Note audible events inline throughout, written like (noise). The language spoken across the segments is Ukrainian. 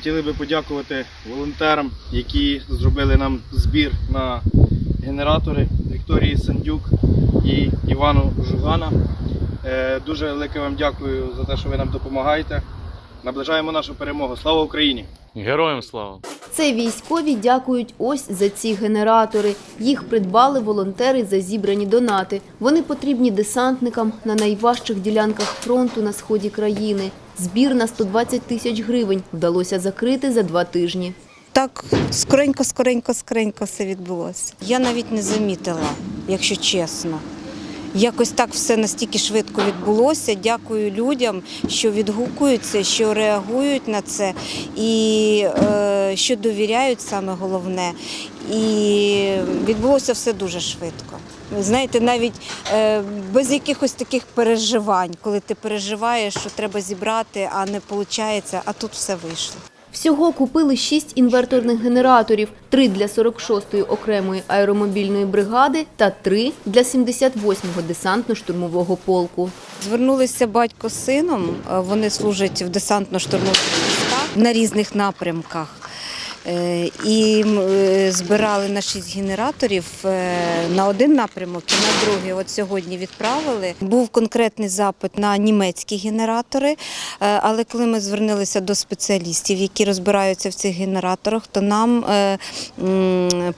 Хотіли би подякувати волонтерам, які зробили нам збір на генератори Вікторії Сандюк і Івану Жугана. Е, Дуже велике вам дякую за те, що ви нам допомагаєте. Наближаємо нашу перемогу. Слава Україні! Героям слава! Це військові дякують ось за ці генератори. Їх придбали волонтери за зібрані донати. Вони потрібні десантникам на найважчих ділянках фронту на сході країни. Збір на 120 тисяч гривень вдалося закрити за два тижні. Так скоренько, скоренько, скоренько все відбулося. Я навіть не замітила, якщо чесно. Якось так все настільки швидко відбулося. Дякую людям, що відгукуються, що реагують на це і е, що довіряють саме головне. І відбулося все дуже швидко. Знаєте, навіть е, без якихось таких переживань, коли ти переживаєш, що треба зібрати, а не виходить, а тут все вийшло. Всього купили шість інверторних генераторів, три для 46-ї окремої аеромобільної бригади та три для 78-го десантно-штурмового полку. Звернулися батько з сином. Вони служать в десантно-штурмових військах на різних напрямках. Е, І е, збирали на шість генераторів е, на один напрямок і на другий. От сьогодні відправили. Був конкретний запит на німецькі генератори, але коли ми звернулися до спеціалістів, які розбираються в цих генераторах, то нам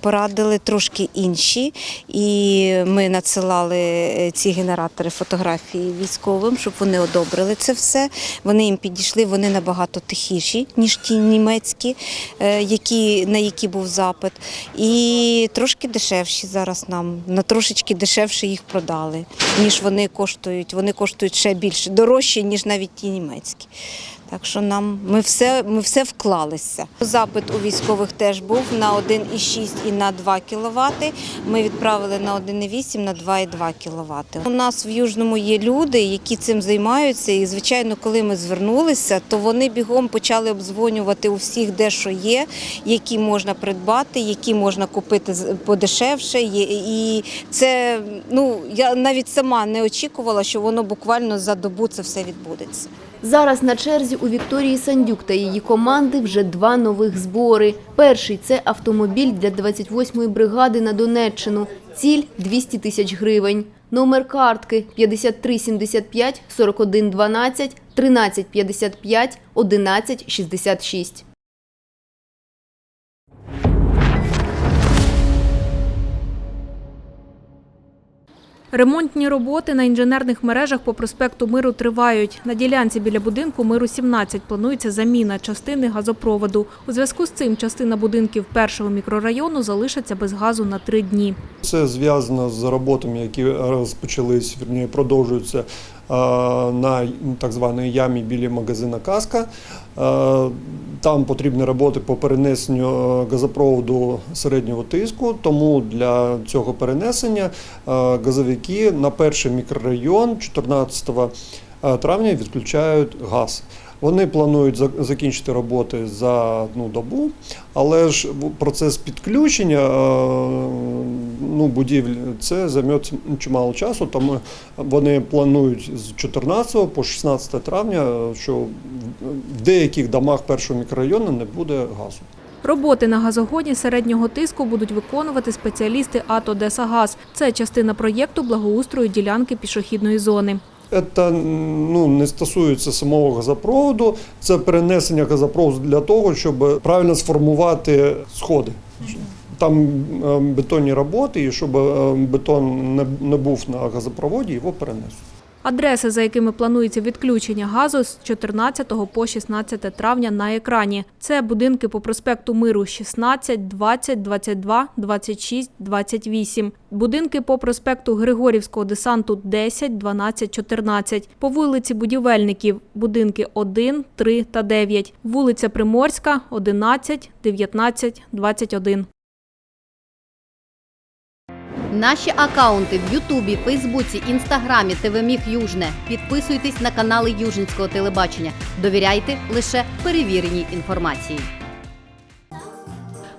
порадили трошки інші. І ми надсилали ці генератори фотографії військовим, щоб вони одобрили це все. Вони їм підійшли, вони набагато тихіші, ніж ті німецькі, які, на які був запит. І трошки дешевші зараз нам. На трошечки дешевше їх продали, ніж вони коштують. Вони коштують ще більше, дорожче, ніж навіть ті німецькі. Так що нам ми все, ми все вклалися. Запит у військових теж був на 1,6 і на 2 кВт. Ми відправили на 1,8, на 2,2 кВт. У нас в Южному є люди, які цим займаються. І, звичайно, коли ми звернулися, то вони бігом почали обдзвонювати у всіх, де що є, які можна придбати, які можна купити подешевше. І це ну я навіть сама не очікувала, що воно буквально за добу це все відбудеться. Зараз на черзі у Вікторії Сандюк та її команди вже два нових збори. Перший – це автомобіль для 28-ї бригади на Донеччину. Ціль – 200 тисяч гривень. Номер картки 5375 4112 1355 1166. Ремонтні роботи на інженерних мережах по проспекту Миру тривають. На ділянці біля будинку Миру 17 планується заміна частини газопроводу. У зв'язку з цим частина будинків першого мікрорайону залишиться без газу на три дні. Це зв'язано з роботами, які розпочались, продовжуються на так званій ямі біля магазина Каска. Е, Там потрібні роботи по перенесенню е, газопроводу середнього тиску, тому для цього перенесення е, газовики на перший мікрорайон 14 травня відключають газ. Вони планують закінчити роботи за одну добу, але ж процес підключення е, ну, будівель це займе чимало часу, тому вони планують з 14 по 16 травня, що в- деяких домах першого мікрорайону не буде газу. Роботи на газогоні середнього тиску будуть виконувати спеціалісти АТО «Десагаз». Це частина проєкту благоустрою ділянки пішохідної зони. Це ну, не стосується самого газопроводу, це перенесення газопроводу для того, щоб правильно сформувати сходи. Там е, бетонні роботи, і щоб е, бетон не був на газопроводі, його перенесуть. Адреси, за якими планується відключення газу з 14 по 16 травня на екрані. Це будинки по проспекту Миру 16, 20, 22, 26, 28. Будинки по проспекту Григорівського десанту 10, 12, 14. По вулиці Будівельників будинки 1, 3 та 9. Вулиця Приморська 11, 19, 21. Наші акаунти в Ютубі, Фейсбуці, Інстаграмі, ТВ Міг Южне. Підписуйтесь на канали Южницького телебачення. Довіряйте лише перевіреній інформації.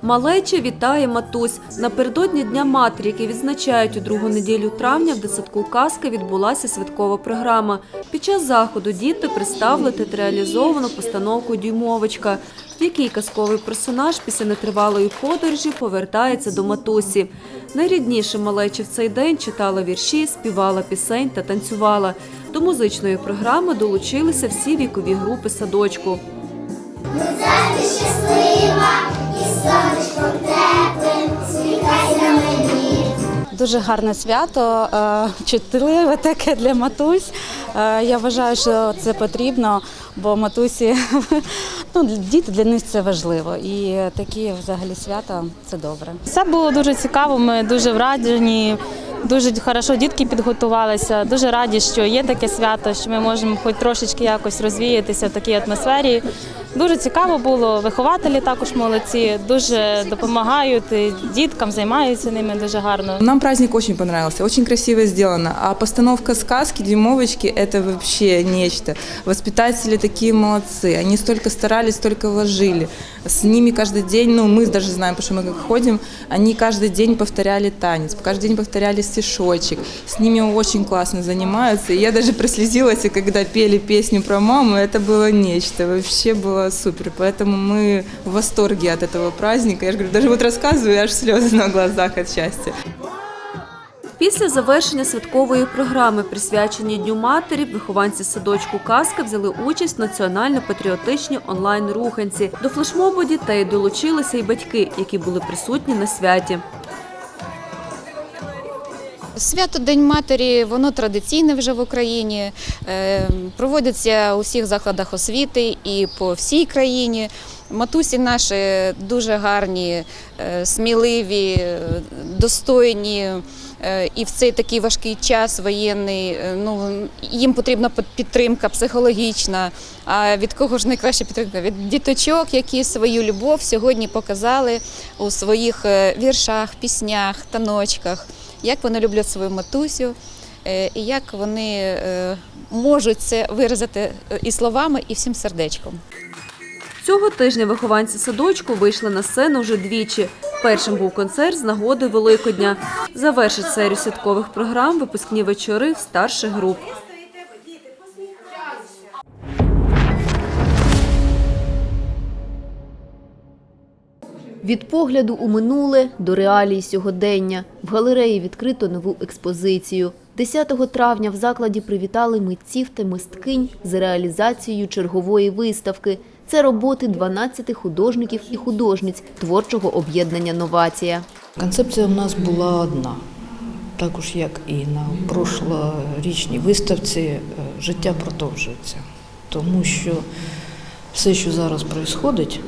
Малеча вітає матусь. Напередодні Дня матері, який відзначають у другу неділю травня, в дитсадку Казка відбулася святкова програма. Під час заходу діти представили театралізовану постановку Дюймовочка, в якій казковий персонаж після нетривалої подорожі повертається до матусі. Найрідніше малечі в цей день читала вірші, співала пісень та танцювала. До музичної програми долучилися всі вікові групи садочку. Дуже гарне свято, е, чутливе таке для матусь. Е, Я вважаю, що це потрібно, бо матусі (laughs) ну, діти для них це важливо. І такі взагалі свята це добре. Все було дуже цікаво. Ми дуже вражені. Дуже хорошо дітки підготувалися. Дуже раді, що є таке свято, що ми можемо хоч трошечки якось розвіятися в такій атмосфері. Дуже цікаво було. Вихователі також молодці, дуже допомагають діткам, займаються ними дуже гарно. Нам праздник очень понравился, очень красиво сделано. А постановка сказки «Дюймовочки» – это вообще нечто. Воспитатели такие молодцы. Они столько старались, столько вложили. С ними каждый день, ну мы даже знаем, потому что мы как ходим, они каждый день повторяли танец, каждый день повторяли стишочек. С ними очень классно занимаются. И я даже прослезилась, и когда пели песню про маму, это было нечто. Вообще было супер. Поэтому мы в восторге от этого праздника. Я же говорю, даже вот рассказываю, аж слезы на глазах от счастья. Після завершення святкової програми, присвяченій Дню матері, вихованці садочку Казка взяли участь в національно-патріотичній онлайн-руханці. До флешмобу дітей долучилися й батьки, які були присутні на святі. Свято День матері, воно традиційне вже в Україні. е, Проводиться у всіх закладах освіти і по всій країні. Матусі наші дуже гарні, е, сміливі, е, достойні. Е, І в цей такий важкий час воєнний, е, ну їм потрібна під- підтримка психологічна. А від кого ж найкраща підтримка? Від діточок, які свою любов сьогодні показали у своїх е, віршах, піснях, таночках як вони люблять свою матусю, і як вони можуть це виразити і словами, і всім сердечком. Цього тижня вихованці садочку вийшли на сцену вже двічі. Першим був концерт з нагоди Великодня. Завершить серію святкових програм випускні вечори в старших груп. Від погляду у минуле до реалій сьогодення. В галереї відкрито нову експозицію. 10 травня в закладі привітали митців та мисткинь з реалізацією чергової виставки. Це роботи 12 художників і художниць творчого об'єднання «Новація». Концепція у нас була одна. Також як і на прошлорічній виставці, е, життя продовжується. Тому що все, що зараз відбувається,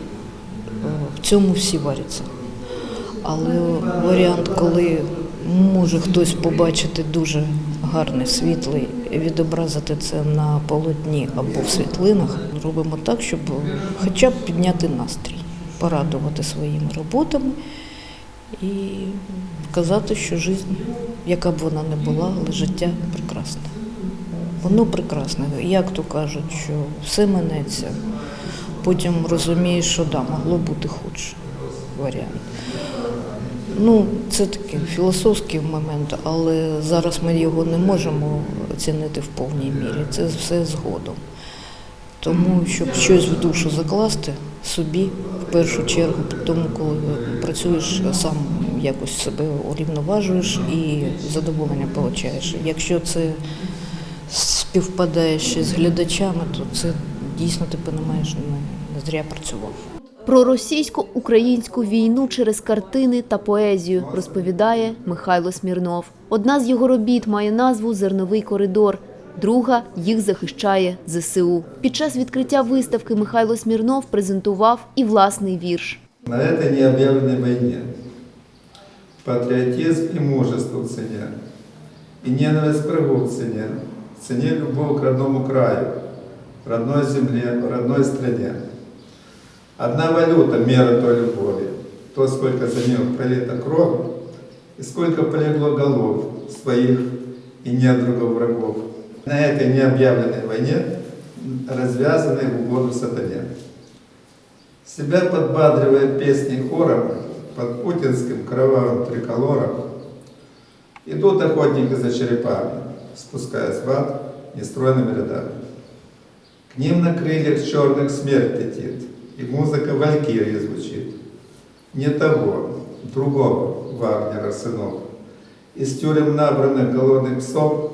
в цьому всі варяться. Але варіант, коли може хтось побачити дуже гарний, світлий, відобразити це на полотні або в світлинах, робимо так, щоб хоча б підняти настрій, порадувати своїми роботами і казати, що життя, яка б вона не була, але життя прекрасне. Воно прекрасне. Як то кажуть, що все минеться. Потім розумієш, що да, могло бути худше варіант. Ну, це такий філософський момент, але зараз ми його не можемо оцінити в повній мірі. Це все згодом. Тому, щоб щось в душу закласти собі в першу чергу, тому коли працюєш сам якось себе урівноважуєш і задоволення отримуєш. Якщо це співпадає ще з глядачами, то це дійсно ти розумієш, не, не зря працював. Про російсько-українську війну через картини та поезію розповідає Михайло Смірнов. Одна з його робіт має назву Зерновий коридор. Друга їх захищає ЗСУ. Під час відкриття виставки Михайло Смірнов презентував і власний вірш. На этой необъявленной войне патриотизм и мужество в цене, и ненависть врагу в цене, в цене любовь к родному краю, родной земле, родной стране. Одна валюта – мера той любови, то, сколько за нее пролито крови, и сколько полегло голов своих и недругов врагов. На этой необъявленной войне развязанной в угоду сатане. Себя подбадривая песней хором под путинским кровавым триколором, идут охотники за черепами, спускаясь в ад нестройными рядами. К ним на крыльях черных смерть летит, и музыка валькирии звучит. Не того, другого Вагнера сынов. Из тюрем набранных голодных псов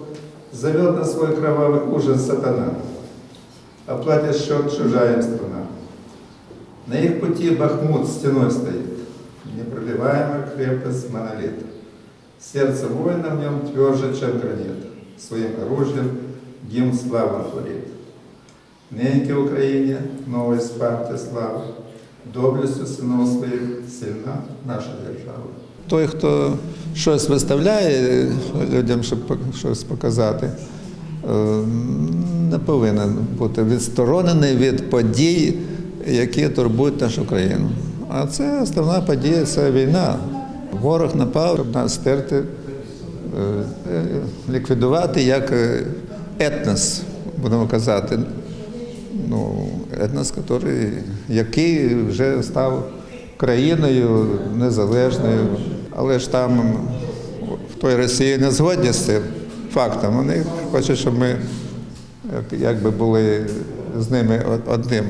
зовет на свой кровавый ужин сатана. Оплатит счет чужая страна. На их пути Бахмут стеной стоит, непробиваемая крепость монолита. Сердце воина в нем тверже, чем гранит, своим оружием гимн славы творит. Неньки Україні нової спарти слави, доблестю синов своїх сильна наша держава. Той, хто щось виставляє людям, щоб щось показати, е, не повинен бути відсторонений від подій, які турбують нашу країну. А це основна подія це війна. Ворог напав, щоб нас стерти, е, е, ліквідувати як етнос, будемо казати. Ну, етнос, який, який вже став країною незалежною. Але ж там в той Росії не згодні з цим фактом. Вони хочуть, щоб ми якби були з ними одним.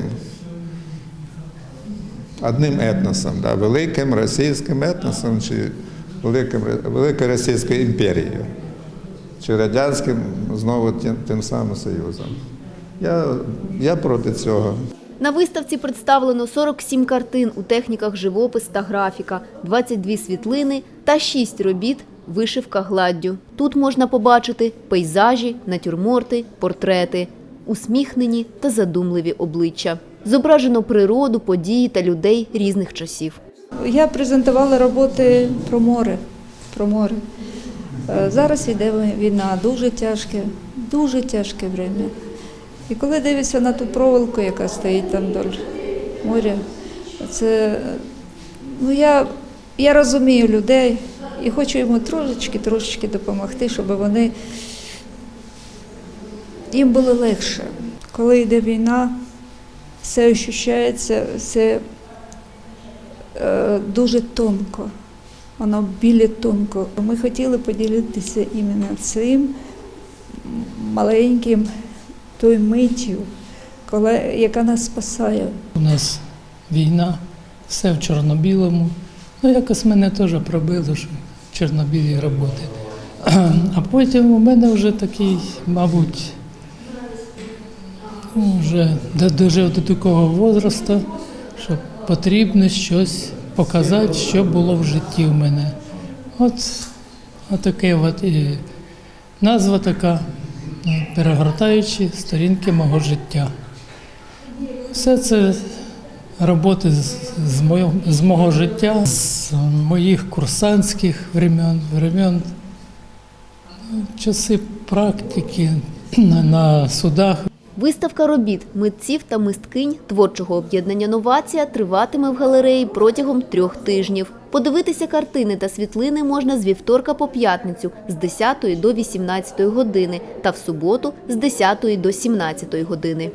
Одним етносом, да, великим російським етносом чи великим, великою Російською імперією, чи радянським знову тим, тим самим Союзом. Я, я проти цього. На виставці представлено 47 картин у техніках живопис та графіка, 22 світлини та 6 робіт вишивка гладдю. Тут можна побачити пейзажі, натюрморти, портрети, усміхнені та задумливі обличчя. Зображено природу, події та людей різних часів. Я презентувала роботи про море. Про море. Е, Зараз йде війна, дуже тяжке, дуже тяжке время. І коли дивишся на ту проволоку, яка стоїть там вдоль моря, це ну я, я розумію людей і хочу йому трошечки, трошечки допомогти, щоб вони їм було легше. Коли йде війна, все ощущається, все е, дуже тонко, воно біле тонко. Ми хотіли поділитися іменно цим маленьким той миттю, коли, яка нас спасає. У нас війна, все в чорно-білому. Ну, якось мене теж пробило, що чорно-білі роботи. А потім у мене вже такий, мабуть, ну, вже до- дожив до такого возрасту, що потрібно щось показати, що було в житті в мене. От, отаке от і назва така, перегортаючи сторінки мого життя. Все це роботи з, з, моєго, з мого життя, з моїх курсантських времен, времен часи практики на, на судах. Виставка робіт митців та мисткинь творчого об'єднання Новація триватиме в галереї протягом трьох тижнів. Подивитися картини та світлини можна з вівторка по п'ятницю з 10 до 18 години та в суботу з 10 до 17 години.